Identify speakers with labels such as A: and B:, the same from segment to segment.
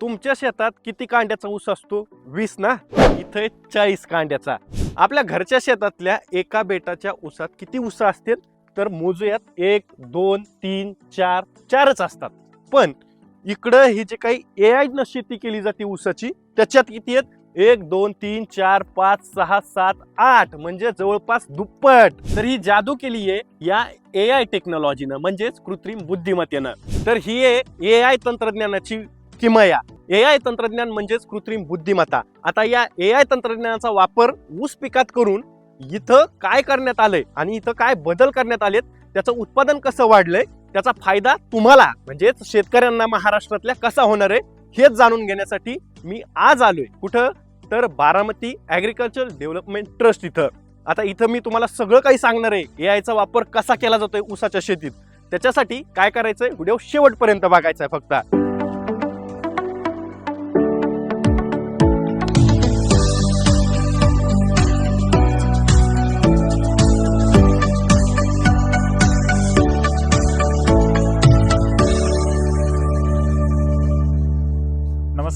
A: तुमच्या शेतात किती कांड्याचा ऊस असतो? वीस ना? इथे चाळीस कांड्याचा. आपल्या घरच्या शेतातल्या एका बेटाच्या ऊसात किती ऊस असतील? तर मोजूयात एक दोन तीन चार चारच असतात. पण इकडं ही जे काही ए आयनं शेती केली जाते ऊसाची त्याच्यात किती आहेत? एक दोन तीन चार पाच सहा सात आठ म्हणजे जवळपास दुप्पट. तर ही जादू केली आहे या ए आय टेक्नॉलॉजीनं म्हणजेच कृत्रिम बुद्धिमत्तेनं. तर ही आहे ए आय तंत्रज्ञानाची किमया ए आय तंत्रज्ञान म्हणजेच कृत्रिम बुद्धिमत्ता. आता या ए आय तंत्रज्ञानाचा वापर ऊस पिकात करून इथं काय करण्यात आलंय आणि इथं काय बदल करण्यात आलेत त्याचं उत्पादन कसं वाढलंय त्याचा फायदा तुम्हाला म्हणजेच शेतकऱ्यांना महाराष्ट्रातल्या कसा होणार आहे हेच जाणून घेण्यासाठी मी आज आलोय. कुठं? तर बारामती ॲग्रिकल्चर डेव्हलपमेंट ट्रस्ट इथं. आता इथं मी तुम्हाला सगळं काही सांगणार आहे ए आयचा वापर कसा केला जातोय ऊसाच्या शेतीत. त्याच्यासाठी काय करायचंय? व्हिडिओ शेवटपर्यंत बघायचा आहे फक्त.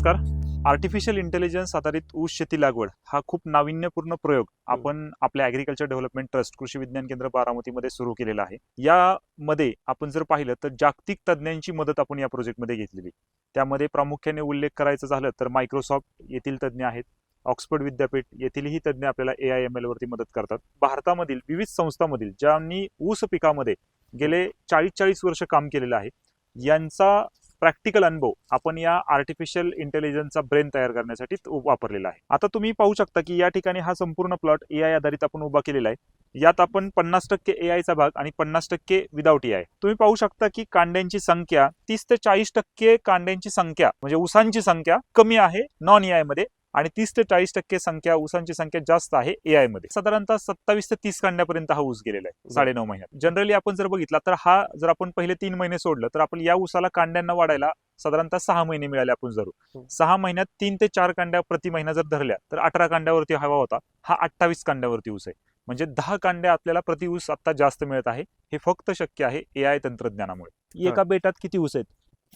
B: नमस्कार. आर्टिफिशियल इंटेलिजन्स आधारित ऊस शेती लागवड हा खूप नाविन्यपूर्ण प्रयोग आपण आपल्या ऍग्रिकल्चर डेव्हलपमेंट ट्रस्ट कृषी विज्ञान केंद्र बारामतीमध्ये सुरू केलेला आहे. यामध्ये आपण जर पाहिलं तर जागतिक तज्ज्ञांची मदत आपण या प्रोजेक्टमध्ये घेतलेली त्यामध्ये प्रामुख्याने उल्लेख करायचा झालं तर मायक्रोसॉफ्ट येथील तज्ज्ञ आहेत. ऑक्सफर्ड विद्यापीठ येथीलही तज्ज्ञ आपल्याला ए आय एम एल वरती मदत करतात. भारतामधील विविध संस्थांमधील ज्यांनी ऊस पिकामध्ये गेले चाळीस चाळीस वर्ष काम केलेलं आहे यांचा प्रॅक्टिकल अनुभव आपण या आर्टिफिशियल इंटेलिजन्सचा ब्रेन तयार करण्यासाठी वापरलेला आहे. आता तुम्ही पाहू शकता की या ठिकाणी हा संपूर्ण प्लॉट ए आय आधारित आपण उभा केलेला आहे. यात आपण पन्नास टक्के ए आयचा भाग आणि पन्नास टक्के विदाऊट ए आय. तुम्ही पाहू शकता की कांड्यांची संख्या तीस ते चाळीस टक्के कांड्यांची संख्या म्हणजे उसांची संख्या कमी आहे नॉन ए आयमध्ये. आणि तीस ते चाळीस टक्के संख्या ऊसांची संख्या जास्त आहे ए आयमध्ये. साधारणतः सत्तावीस ते तीस कांड्यापर्यंत हा ऊस गेलेला आहे साडे नऊ महिन्यात. जनरली आपण जर बघितला तर हा जर आपण पहिले तीन महिने सोडलं तर आपण या ऊसाला कांड्यांना वाढायला साधारणतः सहा महिने मिळाले आपण जरूर. सहा महिन्यात तीन ते चार कांड्या प्रति महिना जर धरल्या तर अठरा कांड्यावरती हवा होता हा अठ्ठावीस कांड्यावरती ऊस आहे. म्हणजे दहा कांड्या आपल्याला प्रति ऊस आता जास्त मिळत आहे हे फक्त शक्य आहे ए आय तंत्रज्ञानामुळे. एका बेटात किती ऊस आहेत?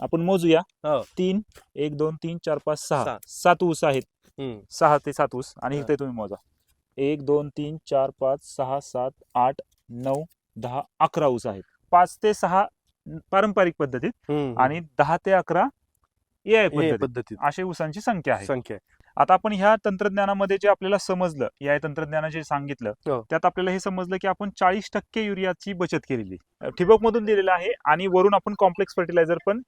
B: आपण मोजूया
A: हो.
B: तीन एक दोन तीन चार पाच सहा
A: सात.
B: सात ऊस आहेत
A: हम्म.
B: सहा ते सात ऊस आणि. इथे तुम्ही मोजा एक दोन तीन चार पाच सहा सात आठ नऊ दहा अकरा ऊस आहेत पाच ते सहा पारंपरिक पद्धतीत
A: हम्म.
B: आणि दहा ते अकरा ए आय पद्धतीत अशी ऊसांची संख्या आहे
A: संख्या आहे.
B: आता आपण ह्या तंत्रज्ञानामध्ये जे आपल्याला समजलं ए आय तंत्रज्ञानाने जे सांगितलं
A: हो.
B: त्यात आपल्याला हे समजलं की आपण चाळीस टक्के युरियाची बचत केलेली ठिबक मधून दिलेलं आहे आणि वरून आपण कॉम्प्लेक्स फर्टिलायझर पण.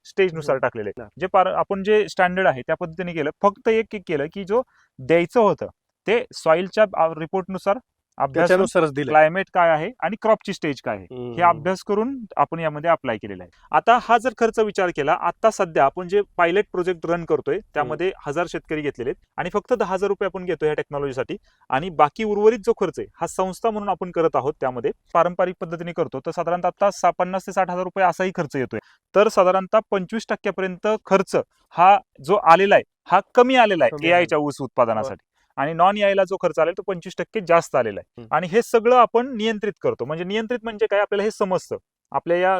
B: टाकलेले आहे.
A: हा.
B: जे पार आपण जे स्टँडर्ड आहे त्या पद्धतीने केलं फक्त एक एक केलं की जो द्यायचं होतं ते सॉइलच्या रिपोर्टनुसार अभ्यास
A: त्याच्यानुसारच दिलं
B: क्लायमेट काय आहे आणि क्रॉपची स्टेज काय आहे? हे अभ्यास करून आपण यामध्ये अप्लाय केलेला आहे. आता हा जर खर्च विचार केला आता सध्या आपण जे पायलट प्रोजेक्ट रन करतोय त्यामध्ये हजार शेतकरी घेतलेले आहेत आणि फक्त दहा हजार रुपये आपण घेतोय या टेक्नॉलॉजीसाठी आणि बाकी उर्वरित जो खर्च आहे हा संस्था म्हणून आपण करत आहोत त्यामध्ये पारंपरिक पद्धतीने करतो तर साधारणतः आता पन्नास ते साठ हजार रुपये असाही खर्च येतोय. तर साधारणतः पंचवीस टक्क्यापर्यंत खर्च हा जो आलेला आहे हा कमी आलेला आहे
A: कमी
B: ए
A: आलेला.
B: आयच्या ऊस उत्पादनासाठी. आणि नॉन यायला जो खर्च आला तो पंचवीस टक्के जास्त आलेला आहे. आणि हे सगळं आपण नियंत्रित करतो. म्हणजे नियंत्रित म्हणजे काय? आपल्याला हे समजतं. आपल्या या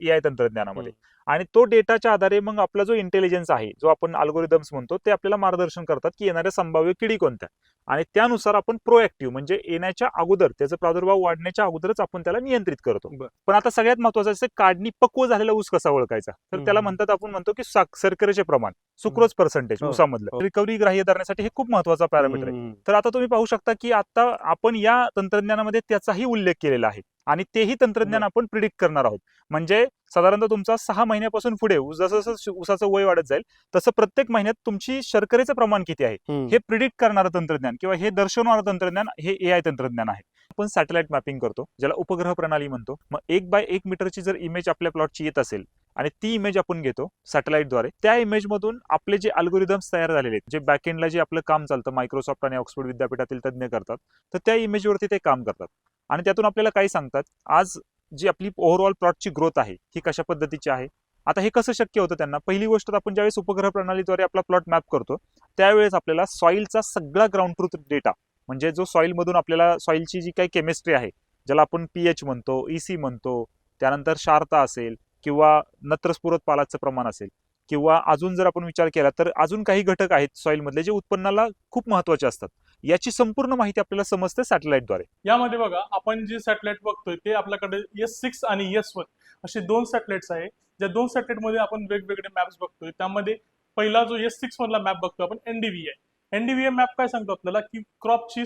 B: ए आय तंत्रज्ञानामध्ये. आणि तो डेटाच्या आधारे मग आपला जो इंटेलिजन्स आहे जो आपण अल्गोरिदम्स म्हणतो ते आपल्याला मार्गदर्शन करतात की येणाऱ्या संभाव्य किडी कोणत्या आणि त्यानुसार आपण प्रोएक्टिव्ह म्हणजे येण्याच्या अगोदर त्याचा प्रादुर्भाव वाढण्याच्या अगोदरच आपण त्याला नियंत्रित करतो. पण आता सगळ्यात महत्वाचं असं काढणी पक्व झालेला ऊस कसा ओळखायचा तर त्याला. म्हणतात आपण म्हणतो की शर्करेचे प्रमाण सुक्रोज पर्सेंटेज
A: हो.
B: ऊसामधलं
A: हो.
B: रिकव्हरी ग्राह्य धरण्यासाठी हे खूप महत्त्वाचा पॅरामीटर आहे. तर आता तुम्ही पाहू शकता की आता आपण या तंत्रज्ञानामध्ये त्याचाही उल्लेख केलेला आहे आणि तेही तंत्रज्ञान. आपण प्रिडिक्ट करणार आहोत म्हणजे साधारणतः तुमचा सहा महिन्यापासून पुढे जसं जसं ऊसाचं वय वाढत जाईल तसं प्रत्येक महिन्यात तुमची शर्करेचं प्रमाण किती आहे. हे प्रिडिक्ट करणारं तंत्रज्ञान किंवा हे दर्शवणारं तंत्रज्ञान हे ए आय तंत्रज्ञान आहे. आपण सॅटेलाइट मॅपिंग करतो ज्याला उपग्रह प्रणाली म्हणतो. मग एक बाय एक मीटरची जर इमेज आपल्या प्लॉटची येत असेल आणि ती इमेज आपण घेतो सॅटेलाइटद्वारे त्या इमेजमधून आपले जे अल्गोरिदम्स तयार झालेले आहेत जे बॅकएंडला जे आपलं काम चालतं मायक्रोसॉफ्ट आणि ऑक्सफोर्ड विद्यापीठातील तज्ज्ञ करतात तर त्या इमेजवरती ते काम करतात. आणि त्यातून आपल्याला काय सांगतात? आज जी आपली ओव्हरऑल प्लॉटची ग्रोथ आहे ही कशा पद्धतीची आहे? आता हे कसं शक्य होतं त्यांना? पहिली गोष्ट आपण ज्यावेळेस उपग्रह प्रणालीद्वारे आपला प्लॉट मॅप करतो त्यावेळेस आपल्याला सॉईलचा सगळा ग्राउंड ट्रूथ डेटा म्हणजे जो सॉईल मधून आपल्याला सॉईलची जी काही केमिस्ट्री आहे ज्याला आपण पीएच म्हणतो ईसी म्हणतो त्यानंतर शारता असेल किंवा नत्रस्फुरत पालाचं प्रमाण असेल किंवा अजून जर आपण विचार केला तर अजून काही घटक आहेत सॉइल मधले जे उत्पन्नाला खूप महत्त्वाचे असतात. याची संपूर्ण माहिती आपल्याला समजते सॅटेलाइटद्वारे.
C: यामध्ये बघा आपण जे सॅटेलाइट बघतोय ते आपल्याकडे एस सिक्स आणि एस वन असे दोन सॅटेलाइट्स आहे. ज्या दोन सॅटेलाइटमध्ये आपण वेगवेगळे मॅप्स बघतोय त्यामध्ये पहिला जो एस सिक्स मधला मॅप बघतो आपण एनडीव्ही आहे एनडीव्ही मॅप काय सांगतो आपल्याला? की क्रॉपची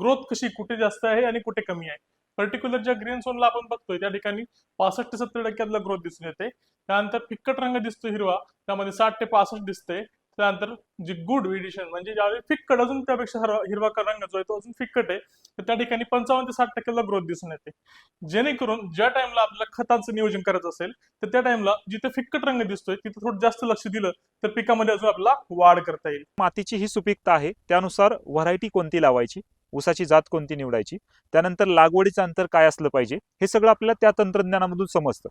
C: ग्रोथ कशी कुठे जास्त आहे आणि कुठे कमी आहे. पर्टिक्युलर ज्या ग्रीन झोनला आपण बघतोय त्या ठिकाणी पासष्ट ते सत्तर टक्क्यातला ग्रोथ दिसून येते. त्यानंतर फिक्कट रंग दिसतो हिरवा त्यामध्ये साठ ते पासष्ट दिसते त्यानंतर जी गुड एडिशन म्हणजे ज्यावेळी फिक्कट अजून त्यापेक्षा हिरवा का रंग जो आहे तो अजून फिक्कट आहे तर त्या ठिकाणी पंचावन्न ते साठ टक्क्याला ग्रोथ दिसून येते. जेणेकरून ज्या टाइमला आपल्याला खतांचं नियोजन करायचं असेल तर त्या टाइमला जिथे फिक्कट रंग दिसतोय तिथे थोडं जास्त लक्ष दिलं तर पिकामध्ये अजून आपल्याला वाढ करता येईल.
B: मातीची ही सुपीकता आहे त्यानुसार व्हरायटी कोणती लावायची ऊसाची जात कोणती निवडायची त्यानंतर लागवडीचं अंतर काय असलं पाहिजे हे सगळं आपल्याला त्या तंत्रज्ञानामधून समजतं.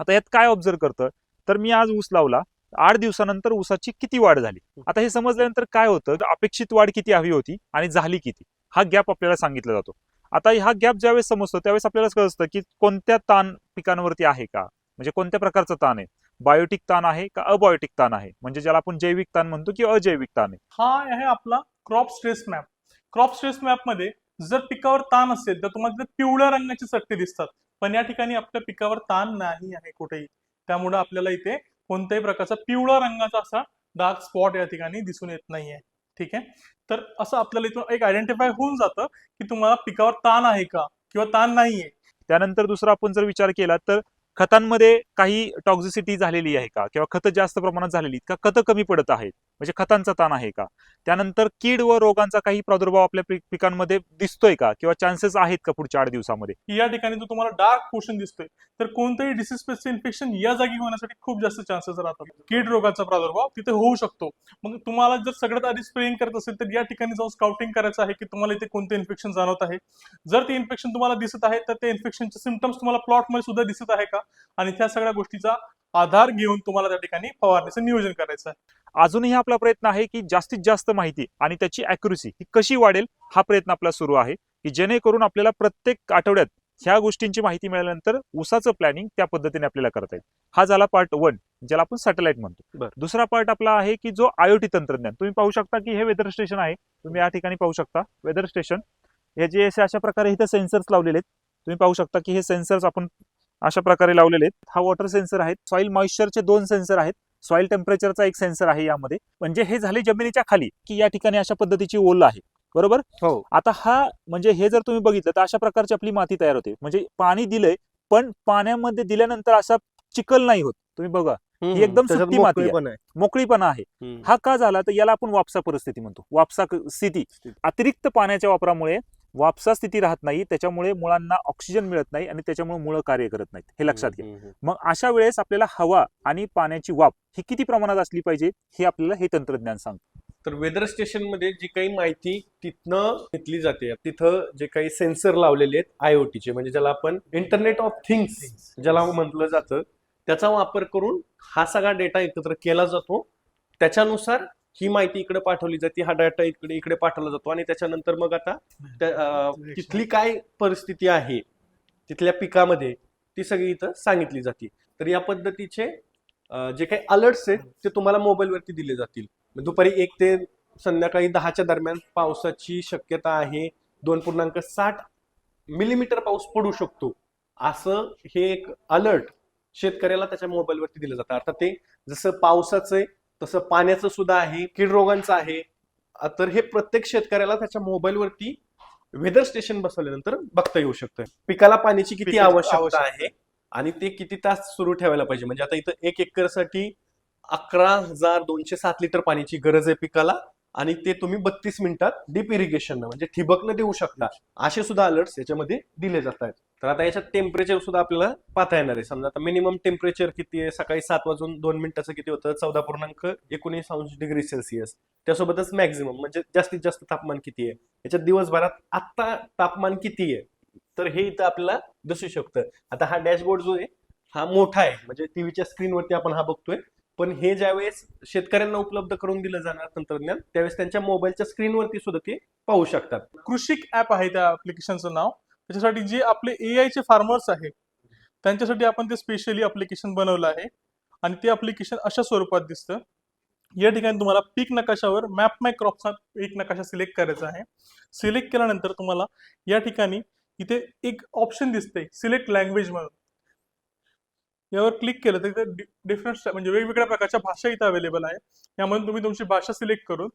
B: आता यात काय ऑब्झर्व करतं? तर मी आज ऊस लावला आठ दिवसानंतर ऊसाची किती वाढ झाली? आता हे समजल्यानंतर काय होतं? अपेक्षित वाढ किती हवी होती आणि झाली किती? हा गॅप आपल्याला सांगितला जातो. आता हा गॅप ज्यावेळेस समजतो त्यावेळेस आपल्याला कळतं की कोणत्या ताण पिकांवरती आहे का? म्हणजे कोणत्या प्रकारचं ताण आहे? बायोटिक ताण आहे का अबायोटिक ताण आहे? म्हणजे ज्याला आपण जैविक ताण म्हणतो की अजैविक ताण आहे.
C: हा आहे आपला crop stress map. Crop stress मॅपमध्ये जर पिकावर ताण असेल तर तुम्हाला तिथे पिवळ्या रंगाचे चट्टे दिसतात. पण या ठिकाणी आपल्या पिकावर ताण नाही आहे कुठेही. त्यामुळे आपल्याला इथे कोणत्याही प्रकारचा पिवळा रंगाचा असा डार्क स्पॉट या ठिकाणी दिसून येत नाहीये. ठीक आहे? तर असं आपल्याला इथून एक आयडेंटिफाय होऊन जातं की तुम्हाला पिकावर ताण आहे का किंवा ताण नाहीये.
B: त्यानंतर दुसरा आपण जर विचार केला तर खतांमध्ये काही टॉक्झिसिटी झालेली आहे का? किंवा खतं जास्त प्रमाणात झालेली आहेत का? खतं कमी पडत आहेत. म्हणजे खतांचा ताण आहे का? त्यानंतर कीड व रोगांचा काही प्रादुर्भाव आपल्या पिकांमध्ये दिसतोय का? किंवा चान्सेस आहेत का पुढच्या आठ दिवसामध्ये?
C: या ठिकाणी जो तुम्हाला डार्क पोर्शन दिसतोय तर कोणतंही डिसीज पेस्ट इन्फेक्शन या जागी होण्यासाठी खूप जास्त चान्सेस राहतात. कीड रोगाचा प्रादुर्भाव तिथे होऊ शकतो. मग तुम्हाला जर सगळ्यात आधी स्प्रेइंग करत असेल तर या ठिकाणी जाऊन स्काउटिंग करायचं आहे की तुम्हाला इथे कोणते इन्फेक्शन जाणवत आहे. जर ते इन्फेक्शन तुम्हाला दिसत आहे तर ते इन्फेक्शनचे सिमटम्स तुम्हाला प्लॉटमध्ये सुद्धा दिसत आहे का? आणि त्या सगळ्या गोष्टीचा आधार घेऊन तुम्हाला त्या ठिकाणी फवारणीचं नियोजन करायचं आहे.
B: अजूनही आपला प्रयत्न आहे की जास्तीत जास्त माहिती आणि त्याची अॅक्युरेसी ही कशी वाढेल हा प्रयत्न आपला सुरू आहे की जेणेकरून आपल्याला प्रत्येक आठवड्यात ह्या गोष्टींची माहिती मिळाल्यानंतर ऊसाचं प्लॅनिंग त्या पद्धतीने आपल्याला करता येईल. हा झाला पार्ट वन ज्याला आपण सॅटेलाइट म्हणतो. दुसरा पार्ट आपला आहे की जो आयोटी तंत्रज्ञान. तुम्ही पाहू शकता की हे वेदर स्टेशन आहे. तुम्ही या ठिकाणी पाहू शकता वेदर स्टेशन हे जे असे अशा प्रकारे इथे सेन्सर्स लावलेले आहेत. तुम्ही पाहू शकता की हे सेन्सर्स आपण अशा प्रकारे लावलेले आहेत. हा वॉटर सेन्सर आहेत सॉइल मॉइश्चरचे दोन सेन्सर आहेत. सॉइल टेम्परेचरचा एक सेन्सर आहे यामध्ये. म्हणजे हे झाले जमिनीच्या खाली की या ठिकाणी अशा पद्धतीची ओल आहे. बरोबर?
A: हो.
B: आता हा म्हणजे हे जर तुम्ही बघितलं तर अशा प्रकारची आपली माती तयार होते. म्हणजे पाणी दिलंय पण पाण्यामध्ये दिल्यानंतर असा चिखल नाही होत. तुम्ही बघा.
A: हम्म,
B: एकदम सुट्टी माती आहे.
A: मोकळेपण आहे.
B: आहे. हा का झाला? तर याला आपण वापसा परिस्थिती म्हणतो. वापसा स्थिती. अतिरिक्त पाण्याच्या वापरामुळे वापसा स्थिती राहत नाही त्याच्यामुळे मुळांना ऑक्सिजन मिळत नाही आणि त्याच्यामुळे मुळं कार्य करत नाहीत. हे लक्षात घ्या. मग अशा वेळेस आपल्याला हवा आणि पाण्याची वाफ ही किती प्रमाणात असली पाहिजे हे आपल्याला हे तंत्रज्ञान सांगतं.
A: तर वेदर स्टेशनमध्ये जी काही माहिती तिथनं घेतली जाते तिथं जे काही सेन्सर लावलेले आहेत आयओटीचे म्हणजे ज्याला आपण इंटरनेट ऑफ थिंग्स ज्याला म्हटलं जातं त्याचा वापर करून हा सगळा डेटा एकत्र केला जातो. त्याच्यानुसार ही माहिती इकडे पाठवली जाते हा डाटा इकडे इकडे पाठवला जातो आणि त्याच्यानंतर मग आता तिथली काय परिस्थिती आहे तिथल्या पिकामध्ये ती सगळी इथं सांगितली जाते. तर या पद्धतीचे जे काही अलर्ट्स आहेत ते तुम्हाला मोबाईलवरती दिले जातील. दुपारी एक ते संध्याकाळी दहाच्या दरम्यान पावसाची शक्यता आहे. दोन पूर्णांक साठ मिलीमीटर पाऊस पडू शकतो. असं हे एक अलर्ट शेतकऱ्याला त्याच्या मोबाईलवरती दिलं जातं. अर्थात ते जसं पावसाचं तसं पाण्याचं सुद्धा आहे कीड रोगांचं आहे. तर हे प्रत्येक शेतकऱ्याला त्याच्या मोबाईलवरती वेदर स्टेशन बसवल्यानंतर बघता येऊ शकतं. पिकाला पाण्याची किती आवश्यकता. आहे आणि ते किती तास सुरू ठेवायला पाहिजे? म्हणजे आता इथं एक एकरसाठी अकरा हजार दोनशे सात लिटर पाण्याची गरज आहे पिकाला. आणि ते तुम्ही बत्तीस मिनिटात डीप इरिगेशन म्हणजे ठिबकनं देऊ शकता असे सुद्धा अलर्ट्स याच्यामध्ये दिले जात आहेत तर आता याच्यात टेम्परेचर सुद्धा आपल्याला पाहता येणार आहे. समजा आता मिनिमम टेम्परेचर किती आहे? सकाळी सात वाजून दोन मिनिटाचं किती होतं? चौदा पूर्णांक एकोणीस अंश डिग्री सेल्सिअस त्यासोबतच मॅक्झिमम म्हणजे जास्तीत जास्त तापमान किती आहे? याच्यात दिवसभरात आत्ता तापमान किती आहे? तर हे इथं आपल्याला दिसू शकतं. आता हा डॅशबोर्ड जो आहे हा मोठा आहे. म्हणजे टीव्हीच्या स्क्रीनवरती आपण हा बघतोय. पण हे ज्यावेळेस शेतकऱ्यांना उपलब्ध करून दिलं जाणार तंत्रज्ञान त्यावेळेस त्यांच्या मोबाईलच्या स्क्रीनवरती सुद्धा ते पाहू शकतात.
C: कृषिक ऍप आहे त्या अप्लिकेशनचं नाव. त्याच्यासाठी जे आपले ए चे फार्मर्स आहेत त्यांच्यासाठी आपण ते स्पेशली अप्लिकेशन बनवलं आहे. आणि ते अप्लिकेशन अशा स्वरूपात दिसतं. या ठिकाणी तुम्हाला पीक नकाशावर मॅप माय क्रॉपचा एक नकाशा सिलेक्ट करायचा आहे. सिलेक्ट केल्यानंतर तुम्हाला या ठिकाणी इथे एक ऑप्शन दिसते सिलेक्ट लँग्वेज म्हणून. यावर क्लिक केलं तर इथे डिफरंट म्हणजे वेगवेगळ्या प्रकारच्या भाषा इथे अवेलेबल आहे. यामध्ये तुम्ही तुमची भाषा सिलेक्ट करून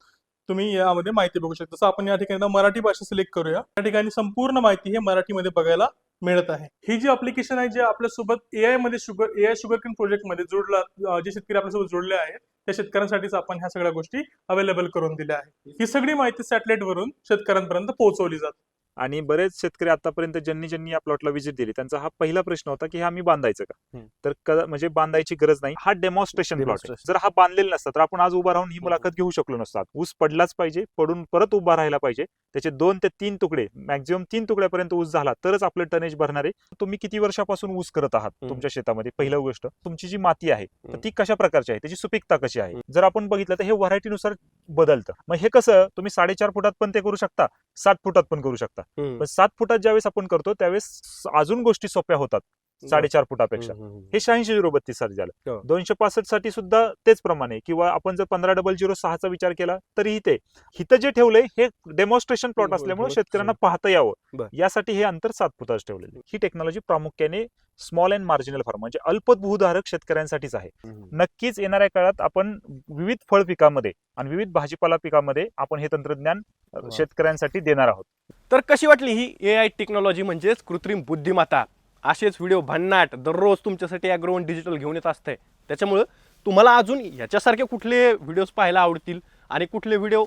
C: तुम्ही यामध्ये माहिती बघू शकता. जसं आपण या ठिकाणी मराठी भाषा सिलेक्ट करूया. या ठिकाणी संपूर्ण माहिती हे मराठीमध्ये बघायला मिळत आहे. ही जी अप्लिकेशन आहे जे आपल्यासोबत एआयमध्ये शुगर एआय शुगर किन प्रोजेक्टमध्ये जोडला जे शेतकरी आपल्यासोबत जोडले आहेत त्या शेतकऱ्यांसाठीच आपण ह्या सगळ्या गोष्टी अवेलेबल करून दिल्या आहेत. ही सगळी माहिती सॅटेलाइट वरून शेतकऱ्यांपर्यंत पोहोचवली जाते.
B: आणि बरेच शेतकरी आतापर्यंत ज्यांनी ज्यांनी या प्लॉटला व्हिजिट दिली त्यांचा हा पहिला प्रश्न होता की हा मी बांधायचं का. तर म्हणजे बांधायची गरज नाही. हा डेमॉन्स्ट्रेशन प्लॉट. जर हा बांधलेला नसता तर आपण आज उभा राहून ही मुलाखत घेऊ शकलो नसतात ऊस पडलाच पाहिजे पडून परत उभा राहायला पाहिजे. त्याचे दोन ते तीन तुकडे मॅक्झिमम तीन तुकड्यापर्यंत ऊस झाला तरच आपलं टनेज भरणार आहे. तुम्ही किती वर्षापासून ऊस करत आहात. तुमच्या शेतामध्ये? पहिली गोष्ट. तुमची जी माती आहे. ती कशा प्रकारची आहे? त्याची सुपीकता कशी आहे? जर आपण बघितलं तर हे व्हरायटीनुसार बदलतं. मग हे कसं तुम्ही साडेचार फुटात पण ते करू शकता सात फुटात पण करू शकता. पण सात फुटात ज्यावेळेस आपण करतो त्यावेळेस अजून गोष्टी सोप्या होतात. साडेचार फुटापेक्षा. हे शहाऐंशी झिरो बत्तीससाठी झालं
A: हो.
B: दोनशे पासष्टसाठी सुद्धा तेच प्रमाणे किंवा आपण जर पंधरा डबल झिरो सहाचा विचार केला तरीही ते हिथं जे ठेवलंय हे डेमॉन्स्ट्रेशन प्लॉट
A: हो,
B: असल्यामुळे
A: हो,
B: शेतकऱ्यांना. पाहता यावं. यासाठी हे अंतर सात फुटाच ठेवलेलं. ही टेक्नॉलॉजी प्रामुख्याने स्मॉल अँड मार्जिनल फार्म म्हणजे अल्पभूधारक शेतकऱ्यांसाठीच आहे. नक्कीच येणाऱ्या काळात आपण विविध फळ पिकामध्ये आणि विविध भाजीपाला पिकामध्ये आपण हे तंत्रज्ञान. शेतकऱ्यांसाठी देणार आहोत
A: तर कशी वाटली ही ए आय टेक्नॉलॉजी म्हणजेच कृत्रिम बुद्धिमत्ता असेच व्हिडिओ भन्नाट दररोज तुमच्यासाठी ॲग्रोवन डिजिटल घेऊन येत असते त्याच्यामुळं तुम्हाला अजून याच्यासारखे कुठले व्हिडिओज पाहायला आवडतील आणि कुठले व्हिडिओ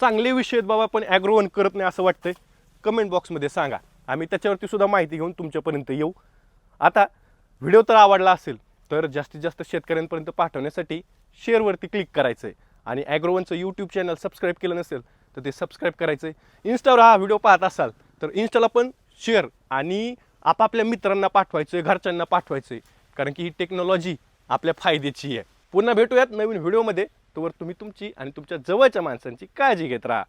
A: चांगले विषय आहेत बाबा पण ॲग्रोवन करत नाही असं वाटतंय कमेंट बॉक्समध्ये सांगा. आम्ही त्याच्यावरती सुद्धा माहिती घेऊन तुमच्यापर्यंत येऊ. आता व्हिडिओ तर आवडला असेल तर जास्तीत जास्त शेतकऱ्यांपर्यंत पाठवण्यासाठी शेअरवरती क्लिक करायचं आहे आणि ॲग्रोवनचं यूट्यूब चॅनल सबस्क्राईब केलं नसेल तर ते सबस्क्राईब करायचं आहे इन्स्टावर हा व्हिडिओ पाहत असाल तर इन्स्टाला पण शेअर आणि आपापल्या मित्रांना पाठवायचोय घरच्यांना पाठवायचोय. कारण की ही टेक्नॉलॉजी आपल्या फायद्याची आहे. पुन्हा भेटूयात नवीन व्हिडिओमध्ये तोवर तुम्ही तुमची आणि तुमच्या जवळच्या माणसांची काळजी घेत राहा.